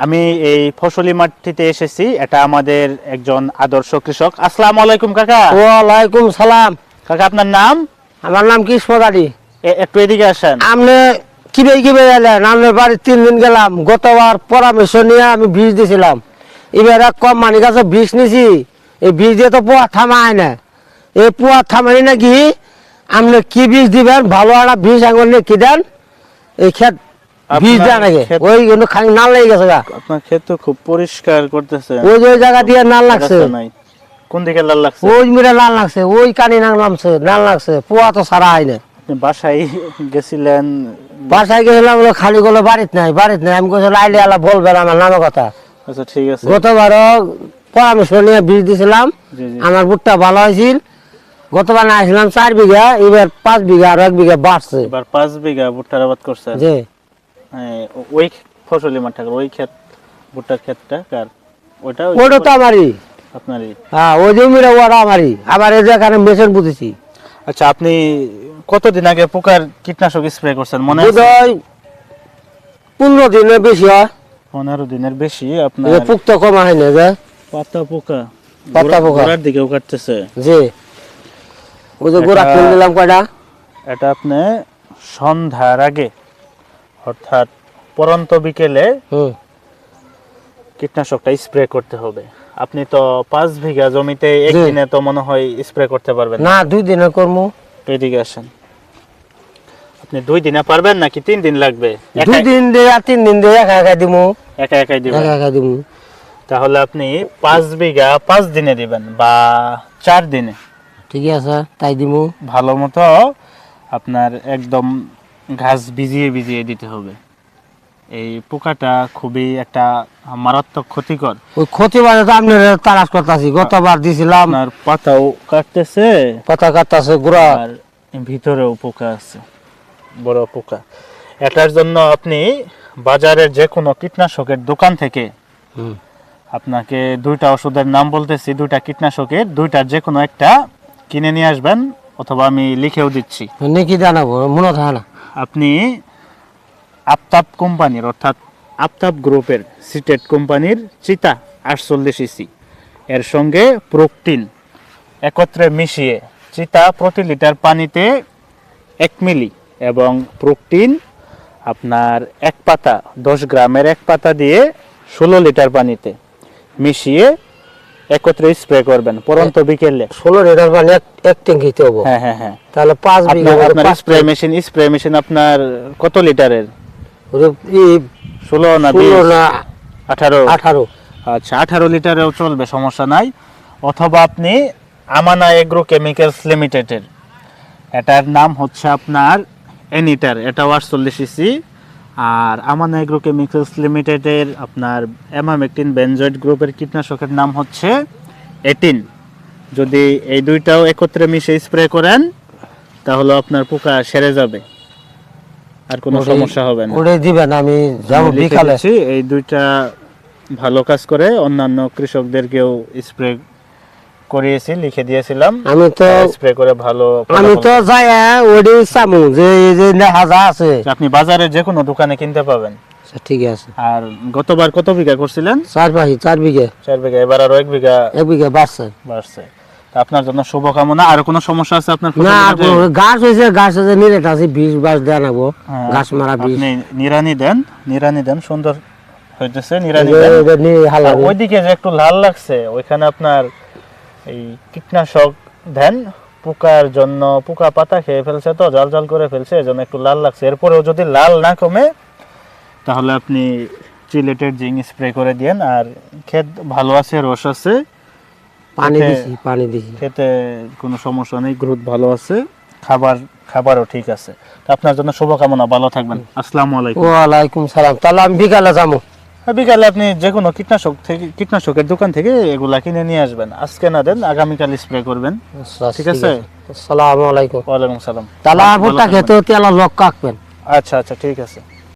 আমি এই ফসলি মাটিতে এসেছি। এটা আমাদের একজন আদর্শ কৃষক। আসসালামু আলাইকুম কাকা। ওয়ালাইকুম সালাম। কাকা আপনার নাম? আমার নাম কৃষ্ণদারি এ- একটু এদিকে আসেন। আপনি কিবে কিবে এলেন? আপনার বাড়ি তিন দিন গেলাম। গতবার পরামর্শ নিয়ে আমি বীজ দিয়েছিলাম এবার এক কম মানি কাছে বীজ নিছি। এই বীজ দিয়ে তো পোয়া থামায় না। এই পোয়া থামাই নাকি আপনি কি বীজ দিবেন? ভালো একটা বীজ আঙুল নিয়ে কি দেন এই ক্ষেত বীজ আপনার দেন আগে ওই খালি নাল লেগে গেছে গা। আপনার ক্ষেত তো খুব পরিষ্কার করতেছে। ওই ওই জায়গা দিয়ে নাল লাগছে। কোন দিকে লাল লাগছে? ওই মিলে লাল লাগছে ওই কানি নাল নামছে নাল লাগছে পোয়া তো সারা বাসায় গেছিলেন? বাসায় গেছিলাম বলে খালি গেলো বাড়িতে নাই বাড়িতে নাই। আমি কইছি লাইলে আলা বলবেন আমার নামে কথা। আচ্ছা ঠিক আছে। গতবারও পরামর্শ নিয়ে বীজ দিছিলাম। আমার ভুট্টা ভালো হয়েছিল। গতবার আসলাম চার বিঘা এবার পাঁচ বিঘা আর এক বিঘা বাড়ছে। এবার পাঁচ বিঘা ভুট্টার আবাদ করছে। ওই ফসলি মাঠটা ওই ক্ষেত ভুট্টার ক্ষেতটা কার? ওটা ওটা তো আমারই। আপনারই। হ্যাঁ ওই জমিটা ওটা আমারই। আবার এই মেশিন বুঝেছি আচ্ছা আপনি কতদিন আগে পোকার কীটনাশক স্প্রে করছেন? মনে আছে? পনেরো দিনে বেশি হয়। পনেরো দিনের বেশি আপনার পুক্ত কমা হয় না যে? পাতা পোকা পাতা পোকা। গোড়ার দিকেও কাটতেছে। যে ওই যে গোড়া দিলাম কয়টা? এটা আপনি সন্ধ্যার আগে অর্থাৎ পরন্ত বিকেলে কীটনাশকটা স্প্রে করতে হবে। আপনি তো পাঁচ বিঘা জমিতে একদিনে তো মনে হয় স্প্রে করতে পারবেন না। দুই দিনে করব তো এদিকে আসেন। আপনি দুই দিনে পারবেন নাকি তিন দিন লাগবে? দুই দিন দিয়ে আর তিন দিন দিয়ে একা একা দিমু। একা একাই দিবেন? একা একা দিমু। তাহলে আপনি পাঁচ বিঘা পাঁচ দিনে দিবেন বা চার দিনে। ঠিক আছে তাই দিমু। ভালো মতো আপনার একদম ঘাস ভিজিয়ে ভিজিয়ে দিতে হবে। এই পোকাটা খুবই একটা মারাত্মক ক্ষতিকর। ওই ক্ষতি বাজে তো আপনার তালাশ করতেছি গতবার দিছিলাম। আপনার পাতাও কাটতেছে। পাতা কাটতেছে গুড়া। আর ভিতরেও পোকা আছে বড় পোকা। এটার জন্য আপনি বাজারের যে কোনো কীটনাশকের দোকান থেকে আপনাকে দুইটা ওষুধের নাম বলতেছি দুইটা কীটনাশকের দুইটার যে কোনো একটা কিনে নিয়ে আসবেন অথবা আমি লিখেও দিচ্ছি। নাকি জানাব মনে থাকে না। আপনি আফতাব কোম্পানির, অর্থাৎ আফতাব গ্রুপের সিটেড কোম্পানির চিতা আটচল্লিশ ইসি। এর সঙ্গে প্রোকটিন একত্রে মিশিয়ে চিতা প্রতি লিটার পানিতে এক মিলি এবং প্রোকটিন আপনার এক পাতা, দশ গ্রামের এক পাতা দিয়ে ষোলো লিটার পানিতে মিশিয়ে একত্রে স্প্রে করবেন পরন্ত বিকেলে। ষোলো লিটার পানি এক ট্যাঙ্কিতে হব। হ্যাঁ হ্যাঁ হ্যাঁ। তাহলে পাঁচ বিঘা আপনার স্প্রে মেশিন স্প্রে মেশিন আপনার কত লিটারের? ওরে ই ষোলো না ষোলো বিশ? না আঠারো। আঠারো। আচ্ছা আঠারো লিটারেও চলবে সমস্যা নাই। অথবা আপনি আমানা এগ্রো কেমিক্যালস লিমিটেডের। এটার নাম হচ্ছে আপনার এনিটার এটা আটচল্লিশ ইসি আর আমান এগ্রো কেমিক্যালস লিমিটেডের আপনার অ্যামামেকটিন বেনজয়েড গ্রুপের কীটনাশকের নাম হচ্ছে এটিন যদি এই দুইটাও একত্রে মিশে স্প্রে করেন তাহলে আপনার পোকা সেরে যাবে। আর কোনো সমস্যা হবে না। ওটাই দিবেন আমি যাব বিকালে। এই দুইটা ভালো কাজ করে অন্যান্য কৃষকদেরকেও স্প্রে করিয়েছি লিখে দিয়েছিলাম। আমি তো স্প্রে করে ভালো আমি তো যাই ওটি চামু যে এই যে যা আছে। আপনি বাজারে যে কোনো দোকানে কিনতে পাবেন। আচ্ছা, ঠিক আছে। আর গতবার কত বিঘা করছিলেন? চার পাখি চার বিঘে। চার বিঘা এবার আরও এক বিঘা এক বিঘে বাড়ছে। বাড়ছে। আপনার জন্য শুভকামনা। আর কোনো সমস্যা আছে আপনার না গাছ হয়েছে গাছ হয়েছে নিরেট আছে বিষ বাস দেওয়া নেব হ্যাঁ, গাছ মারা বিষ। আপনি নিরানি দেন নিরানি দেন সুন্দর হইতেছে নিরানি দেন। ওইদিকে যে একটু লাল লাগছে ওইখানে আপনার এই কীটনাশক দেন পোকার জন্য পোকা পাতা খেয়ে ফেলছে তো জল জল করে ফেলছে এজন্য একটু লাল লাগছে। এরপরেও যদি লাল না কমে তাহলে আপনি চিলেটেড জিং স্প্রে করে দিয়েন আর ক্ষেত ভালো আছে রস আছে পানি দিছি পানি দিছি। খেতে কোনো সমস্যা নেই গ্রোথ ভালো আছে খাবার খাবারও ঠিক আছে। আপনার জন্য শুভকামনা ভালো থাকবেন। আসসালামু আলাইকুম। ওয়া আলাইকুম সালাম। তাহলে আমি বিকালে যাব। বিকালে আপনি যে কোনো কীটনাশক থেকে কীটনাশকের দোকান থেকে এগুলা কিনে নিয়ে আসবেন। আজকে না দেন আগামীকাল স্প্রে করবেন। আচ্ছা, ঠিক আছে? সালাম আলাইকুম। ওয়ালাইকুম সালাম। তাহলে ভুট্টা খেতে তেল লক আচ্ছা আচ্ছা ঠিক আছে।